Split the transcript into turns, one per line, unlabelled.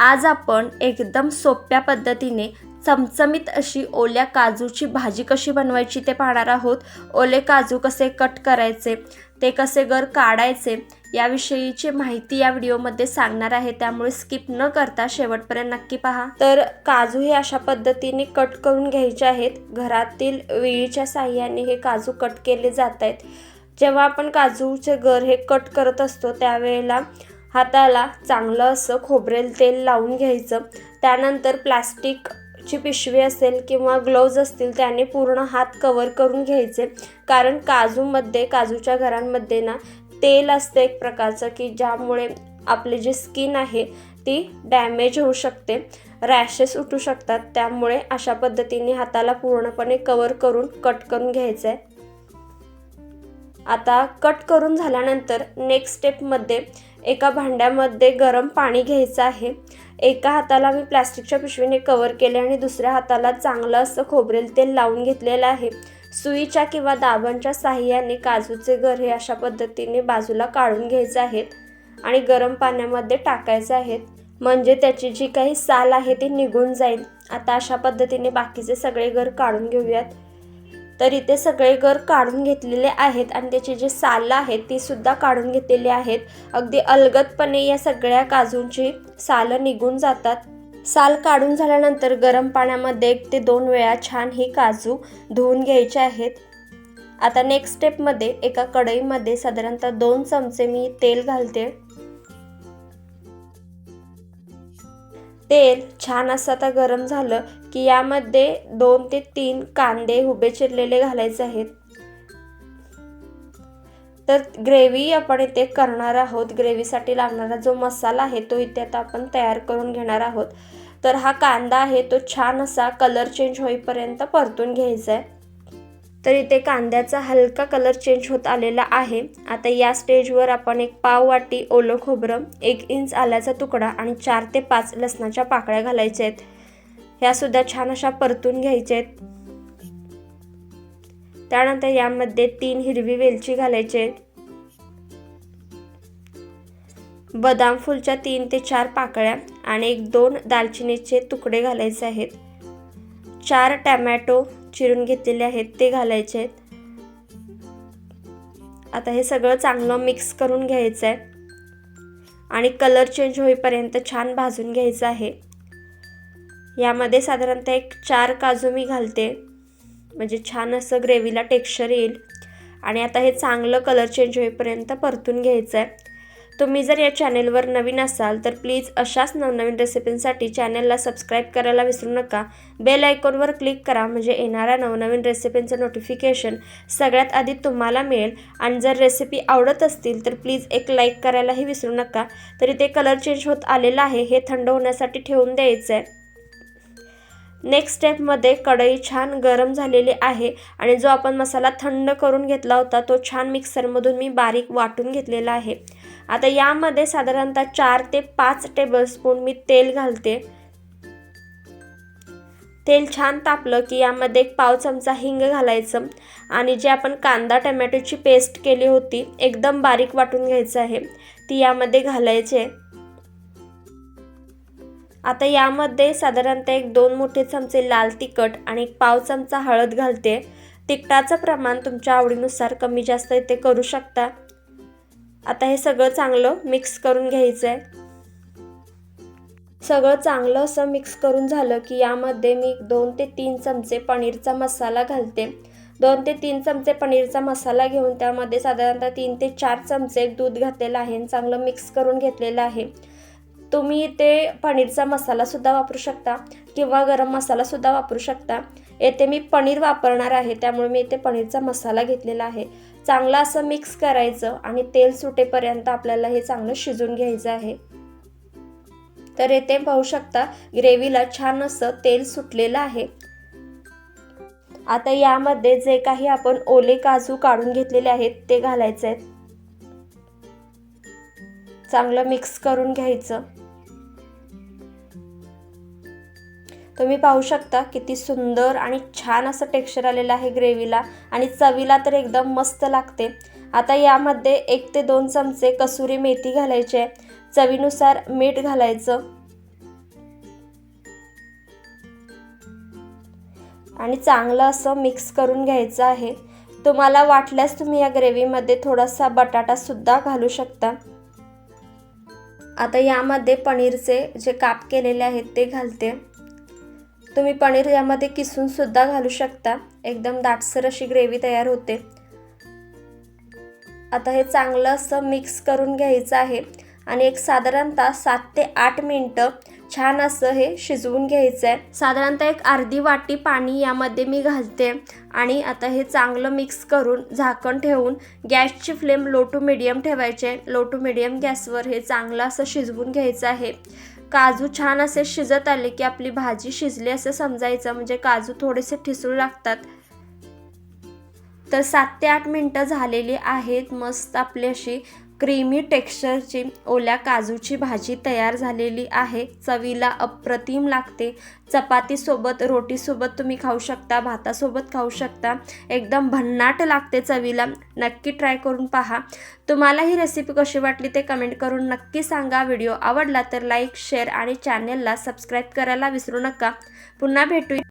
आज आपण एकदम सोप्या पद्धतीने चमचमीत अशी ओल्या काजूची भाजी कशी बनवायची ते पाहणार आहोत. ओले काजू कसे कट करायचे ते कसे गर काढायचे याविषयीची माहिती या व्हिडिओमध्ये सांगणार आहे. त्यामुळे स्किप न करता शेवटपर्यंत नक्की पहा. तर काजू हे अशा पद्धतीने कट करून घ्यायचे आहेत. घरातील विळीच्या साह्याने हे काजू कट केले जात आहेत. जेव्हा आपण काजूचे गर हे कट करत असतो त्यावेळेला हाताला चांगलं असं खोबरेल तेल लावून घ्यायचं. त्यानंतर प्लास्टिकची पिशवी असेल किंवा ग्लोव्ज असतील त्याने पूर्ण हात कवर करून घ्यायचे. कारण काजूमध्ये काजूच्या घरांमध्ये ना तेल असतं एक प्रकारचं की ज्यामुळे आपली जी स्किन आहे ती डॅमेज होऊ शकते. रॅशेस उठू शकतात. त्यामुळे अशा पद्धतीने हाताला पूर्णपणे कवर करून कट करून घ्यायचं आहे आता कट करून झाल्यानंतर नेक्स्ट स्टेपमध्ये एका भांड्यामध्ये गरम पाणी घ्यायचं आहे. एका हाताला मी प्लॅस्टिकच्या पिशवीने कवर केले आणि दुसऱ्या हाताला चांगलं असं खोबरेल तेल लावून घेतलेलं आहे. सुईच्या किंवा दाबांच्या साह्याने काजूचे गर हे अशा पद्धतीने बाजूला काढून घ्यायचे आहेत आणि गरम पाण्यामध्ये टाकायचे आहेत. म्हणजे त्याची जी काही साल आहे ती निघून जाईल. आता अशा पद्धतीने बाकीचे सगळे गर काढून घेऊयात. तर इथे सगळे गर काढून घेतलेले आहेत आणि त्याची जी सालं आहेत ती सुद्धा काढून घेतलेली आहेत. अगदी अलगदपणे या सगळ्या काजूंची सालं निघून जातात. साल काढून झाल्यानंतर गरम पाण्यामध्ये एक ते दोन वेळा छान ही काजू धुवून घ्यायचे आहेत. आता नेक्स्ट स्टेपमध्ये एका कढईमध्ये साधारणतः दोन चमचे मी तेल घालते. तेल छान असं आता गरम झालं की यामध्ये दोन ते तीन कांदे उभे चिरलेले घालायचे आहेत. तर ग्रेव्ही आपण इथे करणार आहोत. ग्रेव्हीसाठी लागणारा जो मसाला आहे तो इथे आता आपण तयार करून घेणार आहोत. तर हा कांदा आहे तो छान असा कलर चेंज होईपर्यंत परतून घ्यायचा आहे. तर इथे कांद्याचा हलका कलर चेंज होत आलेला आहे. आता या स्टेजवर आपण एक पाव वाटी ओलं खोबरं एक इंच आल्याचा तुकडा आणि चार ते पाच लसणाच्या पाकळ्या घालायच्या आहेत. ह्या सुद्धा छान अशा परतून घ्यायच्या आहेत. त्यानंतर यामध्ये तीन हिरवी वेलची घालायचे आहेत बदाम फुलच्या तीन ते चार पाकळ्या आणि एक दोन दालचिनीचे तुकडे घालायचे आहेत. चार टॅमॅटो चिरून घेतलेले आहेत ते घालायचे आहेत. आता हे सगळं चांगलं मिक्स करून घ्यायचं आहे. आणि कलर चेंज होईपर्यंत छान भाजून घ्यायचं आहे. यामध्ये साधारणतः एक चार काजू मी घालते. म्हणजे छान असं ग्रेव्हीला टेक्स्चर येईल. आणि आता हे चांगलं कलर चेंज होईपर्यंत परतून घ्यायचं आहे. तुम्ही जर या चॅनेलवर नवीन असाल तर प्लीज अशाच नवनवीन रेसिपींसाठी चॅनेलला सबस्क्राईब करायला विसरू नका. बेल आयकॉनवर क्लिक करा म्हणजे येणाऱ्या नवनवीन रेसिपींचं नोटिफिकेशन सगळ्यात आधी तुम्हाला मिळेल. आणि जर रेसिपी आवडत असतील तर प्लीज एक लाईक करायलाही विसरू नका. तरी ते कलर चेंज होत आलेलं आहे हे थंड होण्यासाठी ठेवून द्यायचं आहे नेक्स्ट स्टेपमध्ये कढई छान गरम झालेली आहे आणि जो आपण मसाला थंड करून घेतला होता तो छान मिक्सरमधून मी बारीक वाटून घेतलेला आहे. आता यामध्ये साधारणतः चार ते पाच टेबलस्पून मी तेल घालते. तेल छान तापलं की यामध्ये एक पाव चमचा हिंग घालायचं आणि जे आपण कांदा टमॅटोची पेस्ट केली होती एकदम बारीक वाटून घ्यायचं आहे. ती यामध्ये घालायचे. आता यामध्ये साधारणतः एक दोन मोठे चमचे लाल तिखट आणि एक पाव चमचा हळद घालते. तिखटाचं प्रमाण तुमच्या आवडीनुसार कमी जास्त इथे करू शकता. आता हे सगळं चांगलं मिक्स करून घ्यायचं आहे सगळं चांगलं असं मिक्स करून झालं की यामध्ये मी दोन ते तीन चमचे पनीरचा मसाला घालते. दोन ते तीन चमचे पनीरचा मसाला घेऊन त्यामध्ये साधारणतः तीन ते चार चमचे दूध घातलेलं आहे आणि चांगलं मिक्स करून घेतलेलं आहे. तुम्ही इथे पनीरचा मसालासुद्धा वापरू शकता किंवा गरम मसालासुद्धा वापरू शकता. येथे मी पनीर वापरणार आहे त्यामुळे मी इथे पनीरचा मसाला घेतलेला आहे. चांगलं असं मिक्स करायचं आणि तेल सुटेपर्यंत आपल्याला हे चांगलं शिजून घ्यायचं आहे. तर येथे पाहू शकता ग्रेव्हीला छान असं तेल सुटलेलं आहे. आता यामध्ये जे काही आपण ओले काजू काढून घेतलेले आहेत ते घालायचे आहेत. चांगलं मिक्स करून घ्यायचं. तुम्ही पाहू शकता किती सुंदर आणि छान असं टेक्स्चर आलेलं आहे ग्रेव्हीला आणि चवीला तर एकदम मस्त लागते. आता यामध्ये एक ते दोन चमचे कसुरी मेथी घालायची आहे. चवीनुसार मीठ घालायचं. आणि चांगलं असं मिक्स करून घ्यायचं आहे. तुम्हाला वाटल्यास तुम्ही या ग्रेव्हीमध्ये थोडासा बटाटासुद्धा घालू शकता. आता यामध्ये पनीरचे जे काप केलेले आहेत ते घालते. तुम्ही पनीर यामध्ये किसून सुद्धा घालू शकता. एकदम दाटसर अशी ग्रेव्ही तयार होते. आता हे चांगलं असं मिक्स करून घ्यायचं आहे. आणि एक साधारणतः सात ते आठ मिनटं छान असं हे शिजवून घ्यायचं आहे. साधारणतः एक अर्धी वाटी पाणी यामध्ये मी घालते. आणि आता हे चांगलं मिक्स करून झाकण ठेवून गॅसची फ्लेम लो टू मिडियम ठेवायचे लो टू मिडियम गॅसवर हे चांगलं असं शिजवून घ्यायचं आहे. काजू छान असे शिजत आले की आपली भाजी शिजली असं समजायचं. म्हणजे काजू थोडेसे ठिसूळ लागतात. तर सात ते आठ मिनटं झालेली आहेत. मस्त आपली अशी क्रीमी टेक्स्चरची ओल्या काजूची भाजी तयार झालेली आहे. चवीला अप्रतिम लागते. चपातीसोबत रोटीसोबत तुम्ही खाऊ शकता भातासोबत खाऊ शकता. एकदम भन्नाट लागते चवीला. नक्की ट्राय करून पहा. तुम्हाला ही रेसिपी कशी वाटली ते कमेंट करून नक्की सांगा. व्हिडिओ आवडला तर लाईक शेअर आणि चॅनेलला सबस्क्राईब करायला विसरू नका. पुन्हा भेटू.